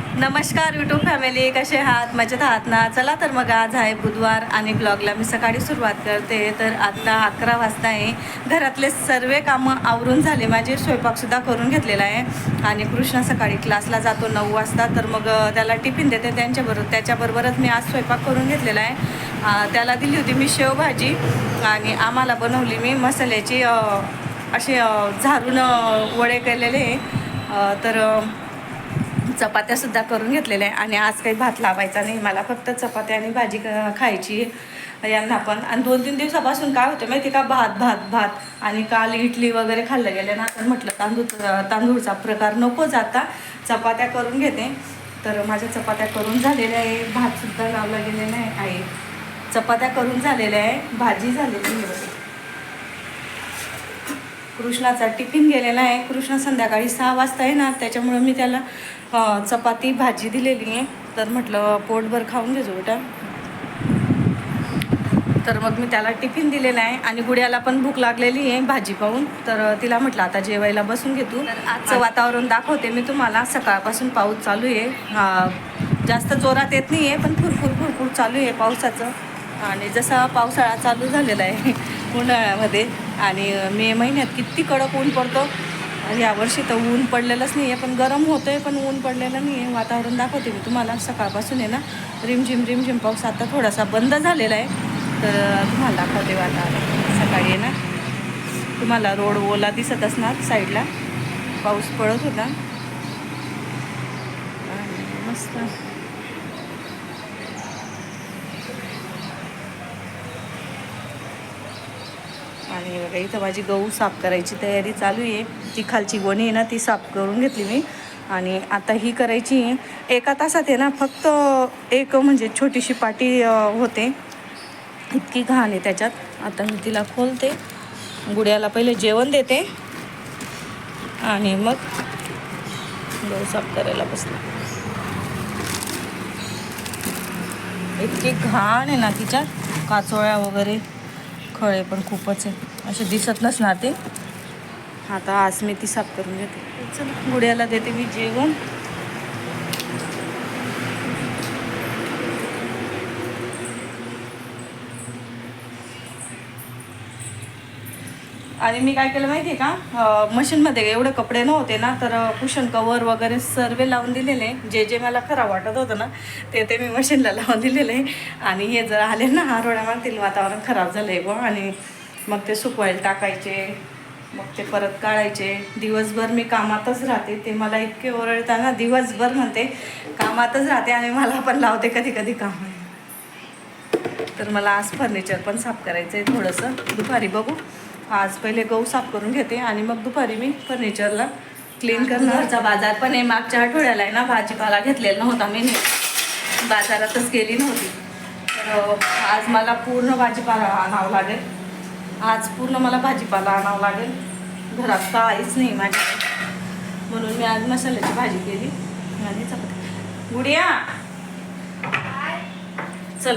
नमस्कार YouTube family कसे आहात? मजेत आहात ना? चला तर मग आज आहे बुधवार आणि ब्लॉगला मी सकाळी सुरुवात करते. तर आत्ता अकरा वाजता आहे. घरातले सर्व कामं आवरून झाले. माझे स्वयंपाकसुद्धा करून घेतलेला आहे. आणि कृष्णा सकाळी क्लासला जातो नऊ वाजता. तर मग त्याला टिफिन देते. त्यांच्याबरोबर त्याच्याबरोबरच मी आज स्वयंपाक करून घेतलेला आहे. त्याला दिली होती मी शेवभाजी आणि आम्हाला बनवली मी मसाल्याची असे झारून वडे केलेले. तर चपात्यासुद्धा करून घेतलेल्या आहे. आणि आज काही भात लावायचा नाही. मला फक्त चपात्या आणि भाजी क- खायची यांना पण. आणि दोन तीन दिवसापासून काय होतं माहिती का? भात भात भात. आणि काल इडली वगैरे खाल्लं गेलं. ना तर म्हटलं तांदूळ तांदूळचा प्रकार नको जाता. चपात्या करून घेते. तर माझ्या चपात्या करून झालेल्या आहे. भातसुद्धा लावला गेलेला आहे. आहे चपात्या करून झालेल्या आहे. भाजी झालेली आहे. कृष्णाचा टिफिन गेलेला आहे. कृष्ण संध्याकाळी सहा वाजता आहे ना त्याच्यामुळं मी त्याला चपाती भाजी दिलेली आहे. तर म्हटलं पोटभर खाऊन घेजो बेटा. तर मग मी त्याला टिफिन दिलेला आहे आणि गुड्याला पण भूक लागलेली आहे भाजी पाहून. तर तिला म्हटलं आता जेवायला बसून घे तू. तर आजचं वातावरण दाखवते मी तुम्हाला. सकाळपासून पाऊस चालू आहे. जास्त जोरात येत नाही आहे पण फुरफुर फुरफुर चालू आहे पावसाचं. आणि जसा पावसाळा चालू झालेला आहे उन्हाळ्यामध्ये. आणि मे महिन्यात किती कडक ऊन पडतो. यावर्षी तर ऊन पडलेलंच नाही आहे पण गरम होतं आहे पण ऊन पडलेलं नाही आहे वातावरण दाखवते मी तुम्हाला. सकाळपासून आहे ना रिमझिम रिमझिम पाऊस आता थोडासा बंद झालेला आहे. तर तुम्हाला दाखवते वातावरण. सकाळी आहे ना तुम्हाला रोड ओला दिसत असणार साईडला. पाऊस पडत होता. आणि मस्त. आणि बघा इथं माझी गहू साफ करायची तयारी चालू आहे. ती खालची गोणी आहे ना ती साफ करून घेतली मी. आणि आता ही करायची एका तासात आहे ना फक्त एक म्हणजे छोटीशी पाटी होते. इतकी घाण आहे त्याच्यात. आता मी तिला खोलते. गुड्याला पहिले जेवण देते. आणि मग गहू साफ करायला बसले इतकी घाण आहे ना तिच्यात. काचोळ्या वगैरे खळे पण खूपच आहे. असे दिसत नसणार ते. आता आज मी ती साफ करून घेते. चला गुड्याला देते मी जेवण. आणि मी काय केलं माहिती आहे का मशीनमध्ये एवढे कपडे नव्हते ना तर कुशन कवर वगैरे सर्व लावून दिलेले. जे जे मला खराब वाटत होतं ना ते ते मी मशीनला लावून दिलेले. आणि हे जर आले ना आरोड्या मागतील वातावरण खराब झालं आहे बुवा. आणि मग ते सुकवायला टाकायचे मग ते परत काढायचे. दिवसभर मी कामातच राहते ते मला इतके ओरडताना दिवसभर म्हणते कामातच राहते आणि मला पण लावते कधी कधी काम. तर मला आज फर्निचर पण साफ करायचं आहे थोडंसं. दुपारी बघू. आज पहिले गहू साफ करून घेते आणि मग दुपारी मी फर्निचरला क्लीन करणार. घरचा बाजार पण आहे. मागच्या आठवड्याला आहे ना भाजीपाला घेतलेला नव्हता मी. बाजारातच गेली नव्हती. तर आज मला पूर्ण भाजीपाला आणावं लागेल. आज पूर्ण मला भाजीपाला आणावं लागेल. घरात काहीच नाही माझ्या म्हणून मी आज मसाल्याची भाजी केली. आणि चपाती. गुडिया! चल.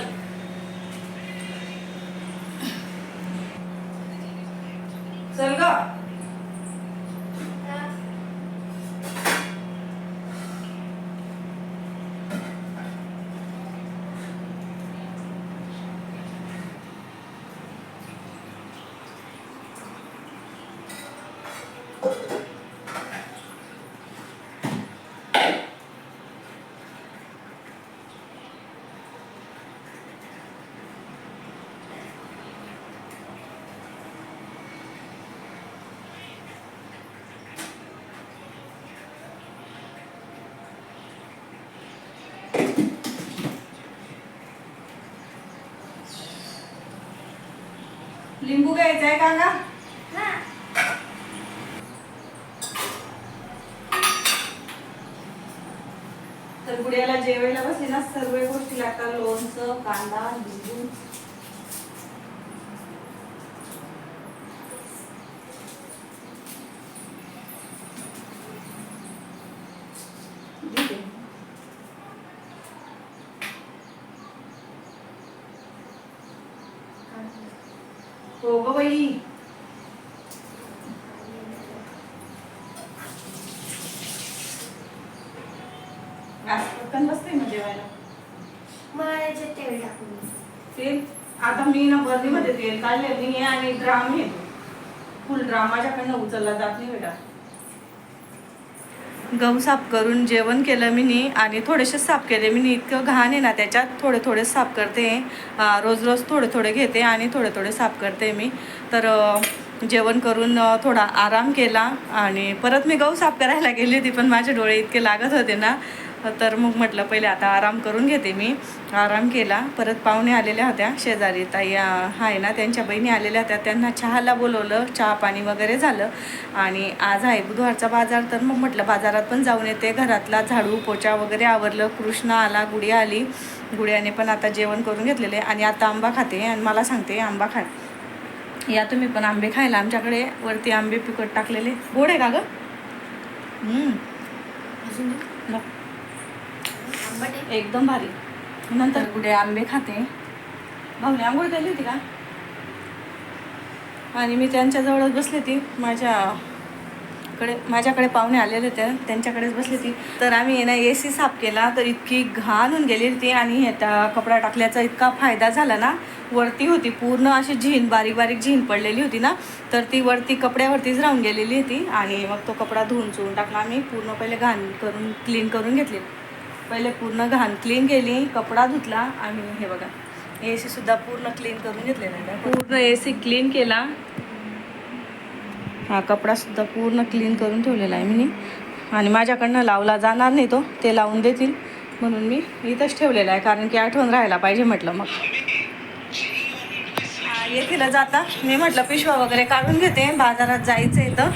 चल ग. लिंबू घ्यायचा आहे काका तर गुड्याला जेवायला बसली ना सर्व गोष्टी लागतात लोणचं कांदा लिंबू. ठीक आहे. हो ग बाई. बसते मग जेवायला? तेल टाकून. तेल? आता मी ना बर्नीमध्ये तेल काढलेली आहे आणि ड्राम आहे फुल ड्राम माझ्याकडनं उचलला जात नाही बेटा. गहू साफ करून जेवण केलं मी नी आणि थोडेसे साफ केले मी नी. इतकं घाण आहे ना त्याच्यात थोडे थोडे साफ करते. रोज रोज थोडे थोडे घेते आणि थोडे थोडे साफ करते मी. तर जेवण करून थोडा आराम केला आणि परत मी गहू साफ करायला गेली होती पण माझे डोळे इतके लागत होते ना. तर मग म्हटलं पहिले आता आराम करून घेते मी. आराम केला. परत पाहुणे आलेल्या होत्या शेजारी. ताई आहे ना त्यांच्या बहिणी आलेल्या होत्या. त्यांना चहाला बोलवलं चहा पाणी वगैरे झालं. आणि आज आहे बुधवारचा बाजार. तर मग म्हटलं बाजारात पण जाऊन येते. घरातला झाडू पोचा वगैरे आवरलं. कृष्णा आला गुडी आली. गुडियाने पण आता जेवण करून घेतलेले. आणि आता आंबा खाते आणि मला सांगते आंबा खा. या तुम्ही पण आंबे खायला. आमच्याकडे वरती आंबे पिकट टाकलेले. गोड आहे का गं हम्म. अजून एक नको. आंबट आहे. एकदम भारी. नंतर कुठे आंबे खाते. भाऊने आंघोळ केली होती का? आणि मी त्यांच्याजवळच बसली होती. माझ्याकडे माझ्याकडे पाहुणे आलेले होते. त्यांच्याकडेच बसली होती. तर आम्ही ना ए सी साफ केला. तर इतकी घाण होऊन गेली होती. आणि त्या कपडा टाकल्याचा इतका फायदा झाला ना वरती होती. पूर्ण अशी झीन बारीक बारीक झीन पडलेली होती ना. तर ती वरती कपड्यावरतीच राहून गेलेली होती. आणि मग तो कपडा धुवून चुवून टाकला आम्ही पूर्ण पहिले घाण करून क्लीन करून घेतली. पहिले पूर्ण घाण क्लीन केली कपडा धुतला आणि हे बघा ए सी सुद्धा पूर्ण क्लीन करून घेतलेला आहे पूर्ण ए सी क्लीन केला. हा कपडा सुद्धा पूर्ण क्लीन करून ठेवलेला आहे मी आणि माझ्याकडनं लावला जाणार नाही तो ते लावून देतील. म्हणून मी इथंच ठेवलेला आहे कारण की आठवण राहायला पाहिजे म्हटलं मग. हा, येथील जाता. मी म्हटलं पिशवा वगैरे काढून घेते बाजारात जायचं इथं.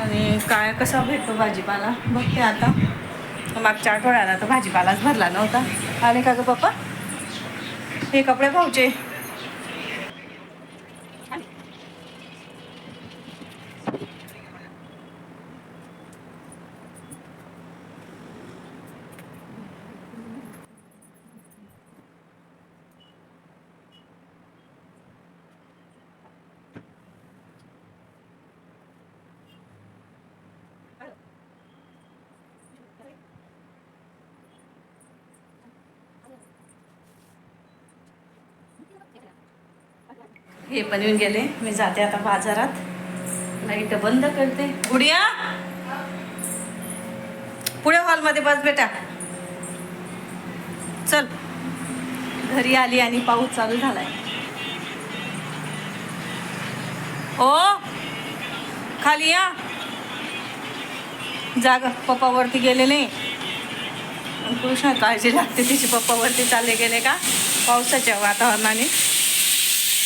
आणि काय कसा भेटतो भाजीपाला? बघते आता. मागच्या आठवड्याला तर भाजीपालाच भरला नव्हता. आले का ग पप्पा? हे कपडे भाऊचे. हे पण येऊन गेले. मी जाते आता बाजारात. लाइट बंद करते. गुडिया! पुढे हॉलमध्ये बस बेटा. चल. घरी आली आणि पाऊस चालू झालाय. ओ! खाली या. जाग पप्पा वरती गेले नाही कृष्णा काळजी लागते तिचे. पप्पा वरती चालले गेले का? पावसाच्या वातावरणाने.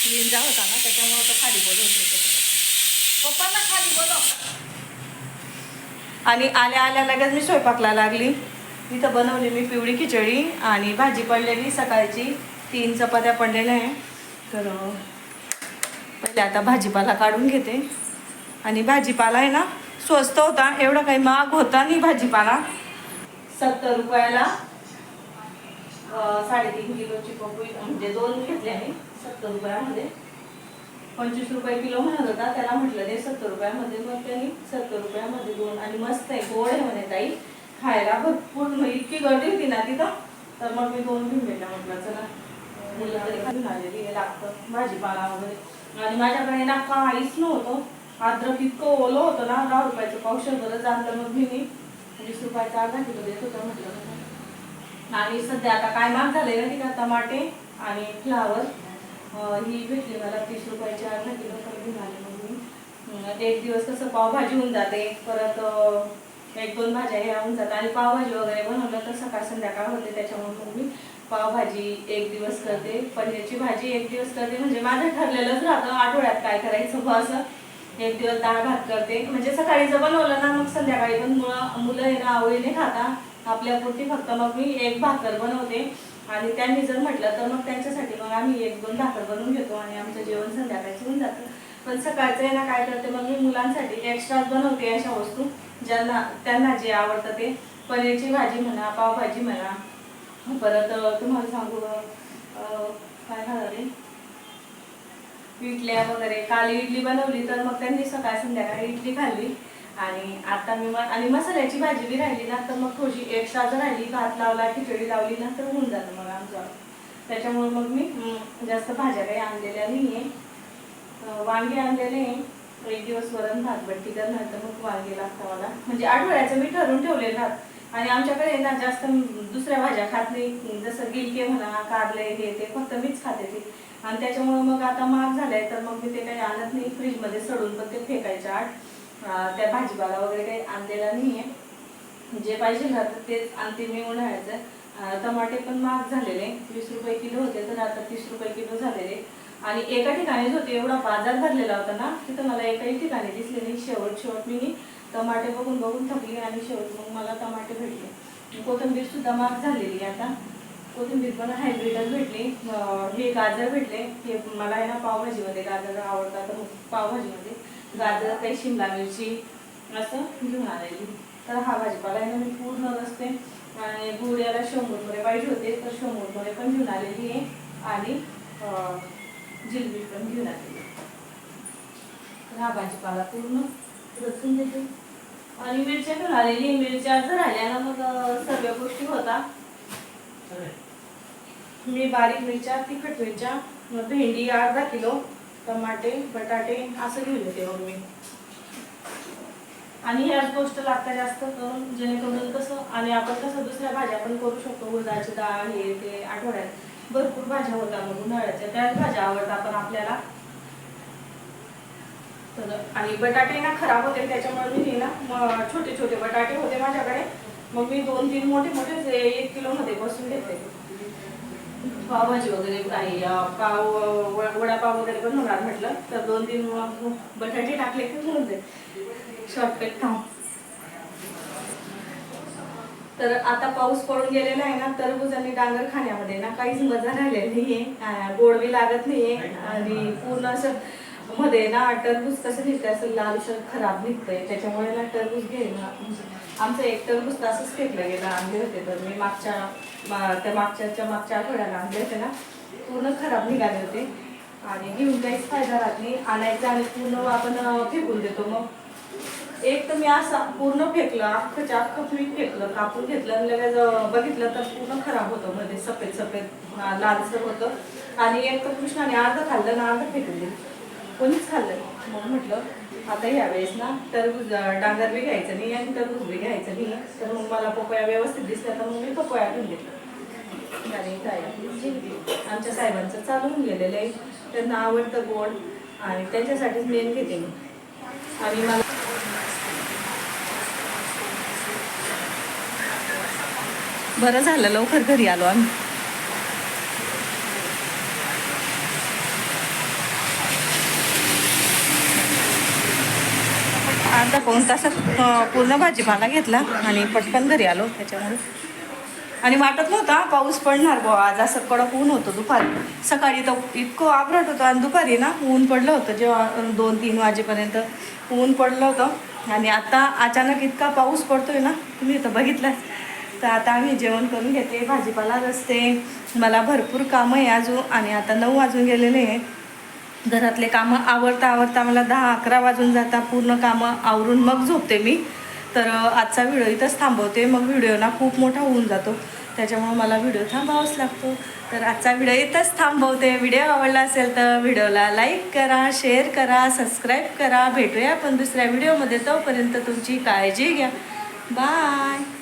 विंजा होता ना त्याच्यामुळं तो खाली बोलत होते. पप्पांना खाली बोलव. आणि आल्या आल्या लगेच मी स्वयंपाकला लागली. इथं बनवली मी पिवळी खिचडी आणि भाजी पडलेली सकाळची तीन चपात्या पडलेल्या आहे. तर पहिले आता भाजीपाला काढून घेते. आणि भाजीपाला आहे ना स्वस्त होता एवढा काही महाग होता नाही भाजीपाला. सत्तर रुपयाला साडेतीन किलोची पपई म्हणजे दोन घेतले आहे सत्तर रुपयामध्ये. पंचवीस रुपये किलो म्हणत होता त्याला म्हटलं ते सत्तर रुपयामध्ये. मग त्यांनी सत्तर रुपयामध्ये दोन आणि मस्त आहे गोड आहे म्हणे ताई. खायला भरपूर इतकी गर्दी होती ना तिथं तर मग मी दोन घेऊन भेटला म्हटलं चला. मुलं तरी खाऊन आलेली हे लागतं. भाजीपाला वगैरे. आणि माझ्याकडे ना काहीच नव्हतं. अद्रक इतकं ओलं होतं ना दहा रुपयाचं पावशे गरज आणलं मग मी वीस रुपयाचा अर्धा किलो देत होता म्हटलं. आणि सध्या आता काय महाग झाले ना का? टमाटे आणि फ्लावर. ही भेटली मला तीस रुपयाची अर्धा किलो तर घेऊन आले मग मी एक दिवस कसं पावभाजी होऊन जाते परत एक दोन भाज्या ह्या होऊन जातात. आणि पावभाजी वगैरे बनवलं तर सकाळ संध्याकाळ होते त्याच्यामुळे मग मी पावभाजी एक दिवस करते. पनीरची भाजी एक दिवस करते म्हणजे माझं ठरलेलंच राहतं आठवड्यात काय करायचं बुवा असं. एक दिवस डाळ भात करते. म्हणजे सकाळी जर बनवलं ना मग संध्याकाळी पण मुलं मुलं हे ना आवडीने खाता आपल्यापुरती फक्त मग मी एक भाकर बनवते. आणि त्यांनी जर म्हटलं तर मग त्यांच्यासाठी मग आम्ही एक दोन भाकर बनवून घेतो आणि आमचं जेवण संध्याकाळचं होऊन जातं. पण सकाळचं आहे ना काय करते मग मी मुलांसाठी एक्स्ट्रा बनवते अशा वस्तू ज्यांना त्यांना जे आवडतं ते. पनीरची भाजी म्हणा पावभाजी म्हणा. परत तुम्हाला सांगू काय झालं रे इडल्या वगैरे. काल इडली बनवली तर मग त्यांनी सकाळ संध्याकाळी इडली खाल्ली. आणि आता मी आणि मसाल्याची भाजी बी राहिली ना तर मग थोडी एक्स्ट्रा जर राहिली भात लावला खिचडी लावली ना तर होऊन जातं मग आमचं. त्याच्यामुळे मग मी जास्त भाज्या काही आणलेल्या नाही आहे वांगे आणलेले आहे. एक दिवस वरण भात बट्टी करणार तर मग वांगे लागतं मला. म्हणजे आठवड्याचं मी ठरवून ठेवले राहत आणि आमच्याकडे ना जास्त दुसऱ्या भाज्या खात नाही. जसं गिलके म्हणा कारले हे ते फक्त मीच खाते ते. आणि त्याच्यामुळे मग आता महाग झालंय तर मग मी ते काही आणत नाही. फ्रीजमध्ये सडून पण ते फेकायच्या आठ. त्या भाजीपाला वगैरे काही आणलेला नाही आहे जे पाहिजे राहतं तेच आणते मी उन्हाळ्याचं. टमाटे पण महाग झालेले. वीस रुपये किलो होते तर आता तीस रुपये किलो झालेले. आणि एका ठिकाणीच होते एवढा बाजार भरलेला होता ना तिथं मला एकाही ठिकाणी दिसले नाही. शेवट शेवट मी टमाटे बघून बघून थकली आणि शेवट मग मला टमाटे भेटले. कोथिंबीर सुद्धा महाग झालेली आता. कोथिंबीर पण हायब्रिडच भेटली. हे गाजर भेटले. हे मला आहे ना पावभाजीमध्ये गाजर आवडतात. पावभाजीमध्ये. गाजर काही शिमला मिरची असं घेऊन आलेली. तर हा भाजीपाला आहे ना मी पूर्ण रस्ते आणि गुळ याला शंभरमध्ये पाहिजे होते तर शंभरमध्ये पण घेऊन आलेली आहे आणि जिलबी पण घेऊन आलेली. तर हा भाजीपाला पूर्ण रचून देते आणि मिरच्या घेऊन आलेली मिरच्या जर आल्या ना मग सर्व गोष्टी होता. मी बारीक मिरच्या तिखट मिरच्या मग भेंडी अर्धा किलो टमाटे बटाटे असं घेऊन येते मग मी आणि ह्याच गोष्ट लागतात जास्त करून जेणेकरून कसं आणि आपण कसं दुसऱ्या भाज्या पण करू शकतो. उदाची डाळ हे ते आठवड्यात भरपूर भाज्या होतात मग उन्हाळ्याच्या त्याच भाज्या आवडतात पण आपल्याला. तर आणि बटाटे ना खराब होते त्याच्यामुळे मी हे ना छोटे छोटे बटाटे होते माझ्याकडे. मग मी दोन तीन मोठे मोठे एक किलो मध्ये बसून घेते. पावभाजी वगैरे आहे. पाव वडापाव वगैरे पण होणार म्हटलं. तर दोन तीन बटाटे टाकले की होऊन जाईल. शॉर्टकट खाऊ तर आता पाऊस पडून गेलेला आहे ना टरबूज आणि डांगर खाण्यामध्ये ना काहीच मजा राहिलेली नाहीये. गोडवी लागत नाहीये. आणि पूर्ण असं मध्ये ना टरबूज कसं निघतंय असं लालसर खराब निघतंय. त्याच्यामुळे ना टरबूज घ्यायला आमचं एक टरबूज असंच फेकलं गेलं आणले होते तर. मी मागच्या मा- त्या मागच्याच्या मागच्या आठवड्याला आणले होते ना पूर्ण खराब निघाले होते. आणि घेऊन काहीच फायदा राहत नाही आणायचं आणि पूर्ण आपण फेकून देतो. मग एक तर मी असं पूर्ण फेकलं अख्खच्या अख्खं मी फेकलं कापून घेतलं आणि लगेच बघितलं तर पूर्ण खराब होतं. मध्ये सफेद सफेद लालसर होतं. आणि एक तर कृष्णाने अर्ध खाल्लं ना अर्ध फेकून दिलं. कोणीच खाल्लं मग म्हटलं आता यावेळेस ना टरबूज डांगर बी घ्यायचं नाही आणि टरबूज बी घ्यायचं नाही. तर मग मला पपया व्यवस्थित दिसल्या तर मग मी पपया घेऊन घेतला आणि काय आमच्या साहेबांचं चालून गेलेलं आहे. त्यांना आवडतं गोड आणि त्यांच्यासाठीच मेन घेते मी. आणि मला बरं झालं लवकर घरी आलो आम्ही. अर्धा पाऊन तासात पूर्ण भाजीपाला घेतला आणि पटकन घरी आलो त्याच्यामुळे. आणि वाटत नव्हता पाऊस पडणार बुवा. आज असं कडक ऊन होतं दुपारी. सकाळी तर इतकं आबरट होतं. आणि दुपारी ना ऊन पडलं होतं. जेव्हा दोन तीन वाजेपर्यंत ऊन पडलं होतं. आणि आता अचानक इतका पाऊस पडतोय ना तुम्ही इथं बघितलं तर आता आम्ही जेवण करून घेते. भाजीपाला रस्ते मला भरपूर कामं आहे अजून. आणि आता नऊ वाजून गेलेले आहे. घरातले कामं आवडता आवडता मला दहा अकरा वाजून जाता पूर्ण कामं आवरून मग झोपते मी. तर आजचा व्हिडिओ इथंच थांबवते. मग व्हिडिओ ना खूप मोठा होऊन जातो. त्याच्यामुळे मला व्हिडिओ थांबावाच लागतो. तर आजचा व्हिडिओ इथंच थांबवते. व्हिडिओ आवडला असेल तर व्हिडिओला लाईक करा शेअर करा सबस्क्राईब करा. भेटूया आपण दुसऱ्या व्हिडिओमध्ये. तोपर्यंत तुमची काळजी घ्या. बाय!